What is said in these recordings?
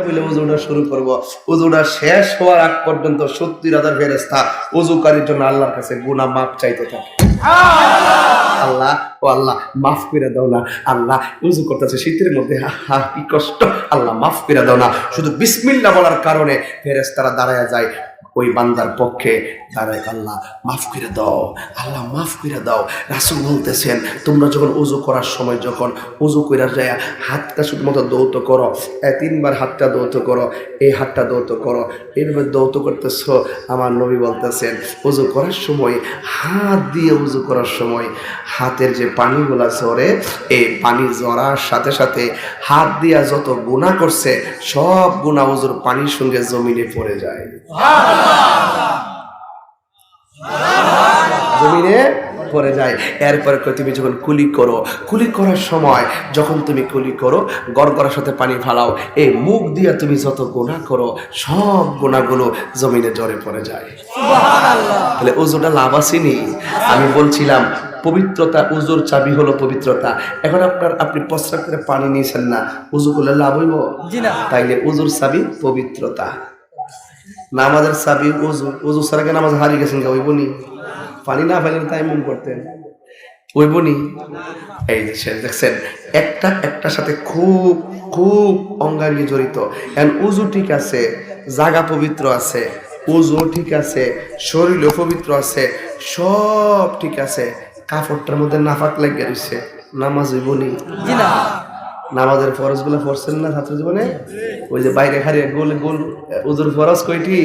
বলে উজুটা শুরু করব। উজুটা শেষ হওয়ার আগ পর্যন্ত সত্তর হাজার ফেরেস্তা উজুকারীর জন্য আল্লাহর কাছে গুনাহ মাপ চাইতে থাকে। আল্লাহ! ও আল্লাহ মাফ করে দাও না। আল্লাহ উজু করতেছে শীতের মধ্যে। হা হা কি কষ্ট। আল্লাহ মাফ করে দাও না। শুধু বিসমিল্লা বলার কারণে ফেরেস্তারা দাঁড়ায় যায়। ওই বান্দার পক্ষে দাঁড়ায় আল্লাহ, মাফ করে দাও। আল্লাহ, মাফ করে দাও। রাসুল বলতেছেন, তোমরা যখন উজু করার সময় যখন উজু করে যায় হাতটা শুধুমাত্র দৌত করো তিনবার হাতটা দৌত করো এই হাতটা দৌত করো এইভাবে দৌত করতেছ, আমার নবী বলতেছেন, উজু করার সময়, হাত দিয়ে উজু করার সময়, হাতের যে পানিগুলো ঝরে, এই পানি ঝরার সাথে সাথে হাত দিয়া যত গুণা করছে, সব গুণা উজুর পানির সঙ্গে জমিনে পড়ে যায়। জমিনে পড়ে যায়। এরপরে তুমি যখন কুলি করো কুলি করার সময় যখন তুমি কুলি করো গড়গড়ার সাথে পানি ফালাও এই মুখ দিয়ে তুমি যত গোনা করো সব গোনাগুলো জমিনে জড়ে পড়ে যায়। তাহলে উজুটা লাভ আসেনি। আমি বলছিলাম পবিত্রতা উজুর চাবি হলো পবিত্রতা। এখন আপনার আপনি প্রস্রাব করে পানি নিয়েছেন না উজু করলে লাভ হইব? তাইলে উজুর চাবি পবিত্রতা। নামাজের চাবি, উজু ছাড়া কেন নামাজ হারিয়ে গেছেন ওই নি পানি না ফেলেন তাই মন করতেন। হইব নি এই যে দেখছেন, একটা, একটার সাথে খুব খুব অঙ্গাঙ্গি জড়িত। এখন উজু ঠিক আছে, জাগা পবিত্র আছে, উজু ঠিক আছে, শরীরও পবিত্র আছে, সব ঠিক আছে। কাপড়টার মধ্যে নাফাক লাগিয়ে রয়েছে নামাজ হইব নি। নামাজের ফরজগুলো পড়ছেন না ছাত্র জীবনে ওই যে বাইরে হারিয়ে গোল গোল, উজুর ফরজ কয়টি?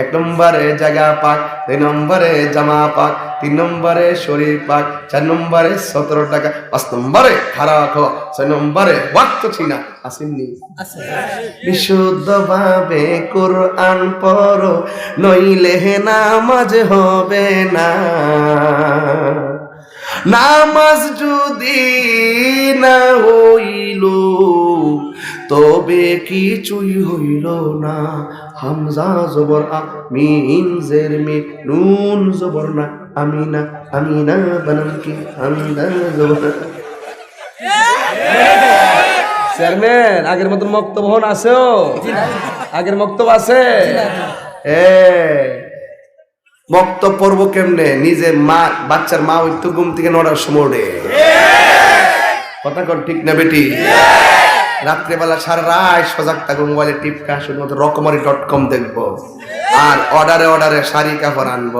এক নম্বরে জায়গা পাক, দুই নম্বরে জামা পাক, তিন নম্বরে শরীর পাক, চার নম্বরে সতেরো টাকা, পাঁচ নম্বরে খারাপ খাওয়া, ছয় নম্বরে ওয়াক্ত ছিনা। আসেননি? বিশুদ্ধ ভাবে কোরআন পর নইলে নামাজ হবে না। নামাজ যদি না হইল, তবে কিছুই হইল না। হামজা জবর আ মিম জের মি, নুন জবর না, আমিনা আমিনা বানাম কি হামজা জবর। চেয়ারম্যান, আগের মতন মক্তব হন আছে আগের মক্তব আছে? এ বক্তব্য পড়ব কেমনে? নিজে মা, বাচ্চার মা ওই তো ঘুম থেকে নড়ার সময় কথা ঠিক না বেটি? রাত্রেবেলা সারা রায় সজাগ থাকব মোবাইলে টিপকা শুধুমাত্র রকমারি ডট কম দেখব। আর অর্ডারে অর্ডারে শাড়ি, কাপড় আনব।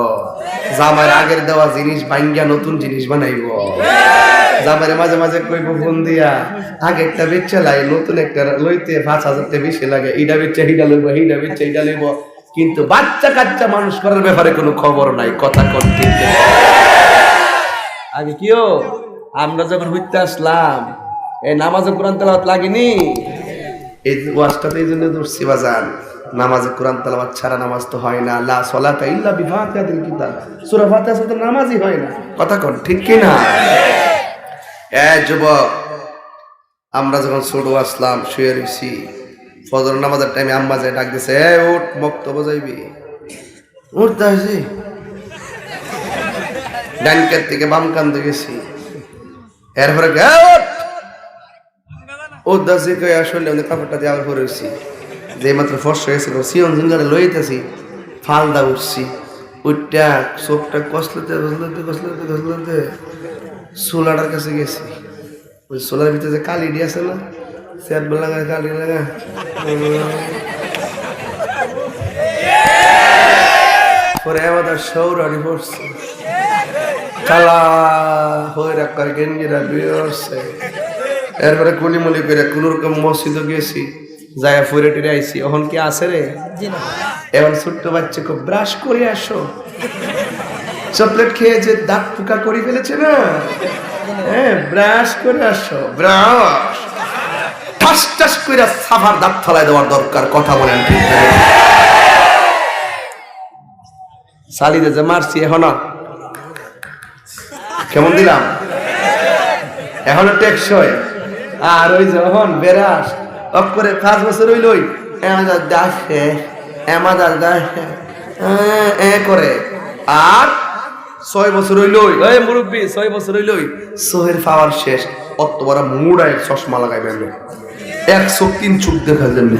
জামার আগের দেওয়া জিনিস ভাঙ্গিয়া নতুন জিনিস বানাইবো। জামারে মাঝে মাঝে কইবো ফোন দিয়া, আগে একটা বেচা লাগে নতুন একটা লইতে পাঁচ হাজার বেশি লাগে। ইডা বেচা হিডা লইবো হিডা বেচা হিডা লইবো। কিন্তু বাচ্চা কাচ্চা মানুষ করার ব্যাপারে কোনো খবর নাই, কথা না। আগে কিও আমরা যখন হইতে আসলাম, এই নামাজে কোরআন তেলাওয়াত লাগেনি? এই ওয়াজটাতে এই জন্য দর্শি বাজান, নামাজে কোরআন তেলাওয়াত ছাড়া নামাজ তো হয় না, লা সলাতা ইল্লা বিফাতিহাতিল কিতাব। সূরা ফাতিহা তো নামাজই হয় না। কথা কন, ঠিক কি না? এ যুবক, আমরা যখন ছোট আসলাম, শুয়ে রয়েছি ফজর নামাজের টাইমে আম্মা যায় ডাক দিছে, এ, উঠ, বক্তব্য যাইবি। উঠতে হয়েছি ডান থেকে বাম কান্দে গেছি। এরপরে! ও দাসি কই আসলে ওদের কাপড়টা দিয়ে আবার পরে হয়েছি যে মাত্র ফর্স হয়েছিল সিয়ন জিঙ্গারে লইতেছি ফালদা উঠছি। উঠটা চোখটা কসলাতে কসলাতে কসলাতে কসলাতে সোলাটার কাছে গেছি। ওই সোলার ভিতরে যে কালি ডি আছে না স্যার লাগা কালি লাগা পরে আমাদের সৌরানি পড়ছে কালা হয়ে রাখার গেঞ্জিরা বিয়ে হচ্ছে এরপরে কুলিমুলি করে কোনো রকম মসজিদও গেছি জায়গা ফুরে টেরে আইছি। এখন কি আছে রে? এখন ছোট্ট বাচ্চা খুব ব্রাশ করে আসো। চকলেট খেয়ে যে দাঁত পোকা করে ফেলেছে না? হ্যাঁ ব্রাশ করে আসো ব্রাশ। ঠাস ঠাস করে সাফার দাঁত ফেলায় দেওয়ার দরকার কথা বলেন ঠিক সালিদে যে মারছি এখন কেমন দিলাম? এখনও টেকসই। আর ওই যখন বেরাস, অফ করে পাঁচ বছর হইল ওই এমাদার দাসে এমাদার দাসে, এ করে। আর ছয় বছর হইল ওই মুরব্বী, ছয় বছর হইল সোহের পাওয়ার শেষ। অত বড় মুড়ায় চশমা লাগাইবেন এক চোখ তিন চোখ দেখা যাবে